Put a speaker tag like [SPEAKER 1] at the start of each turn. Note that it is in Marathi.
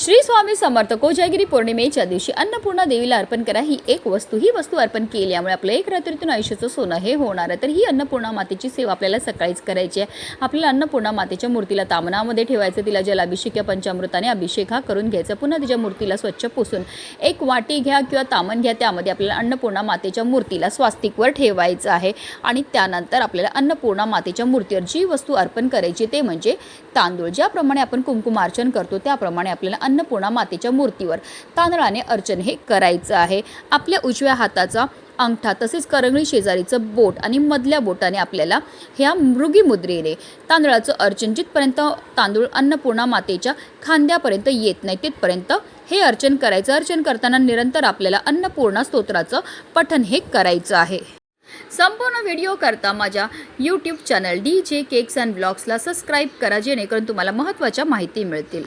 [SPEAKER 1] श्री स्वामी समर्थ कोजागिरी पौर्णिमेच्या दिवशी अन्नपूर्णा देवीला अर्पण करा. ही एक वस्तू ही वस्तू अर्पण केल्यामुळे आपलं एक रात्रीतून आयुष्याचं सोनं हे होणार आहे. तर ही अन्नपूर्णा मातेची सेवा आपल्याला सकाळीच करायची आहे. आपल्याला अन्नपूर्णा मातेच्या मूर्तीला तामनामध्ये ठेवायचं तिला जलाभिषेक या पंचामृताने अभिषेक हा करून घ्यायचा. पुन्हा तिच्या मूर्तीला स्वच्छ पुसून एक वाटी घ्या किंवा तामन घ्या. त्यामध्ये आपल्याला अन्नपूर्णा मातेच्या मूर्तीला स्वास्तिकवर ठेवायचं आहे. आणि त्यानंतर आपल्याला अन्नपूर्णा मातेच्या मूर्तीवर जी वस्तू अर्पण करायची ते म्हणजे तांदूळ. ज्याप्रमाणे आपण कुंकुमार्चन करतो त्याप्रमाणे आपल्याला अन्नपूर्णा मातेच्या मूर्तीवर. तांदळाने अर्चन हे करायचं आहे. आपल्या उजव्या हाताचा अंगठा तसेच करंगळी शेजारीचं बोट आणि मधल्या बोटाने आपल्याला ह्या मृगी मुद्रेने तांदळाचं अर्चन जिथपर्यंत तांदूळ अन्नपूर्णा मातेच्या खांद्यापर्यंत येत नाही तिथपर्यंत हे अर्चन करायचं. अर्चन करताना निरंतर आपल्याला अन्नपूर्णा स्तोत्राचं पठन हे करायचं आहे. संपूर्ण व्हिडिओ करता माझ्या YouTube channel D J cakes and ब्लॉग्सला subscribe करा जेणेकरून तुम्हाला महत्त्वाच्या माहिती मिळतील.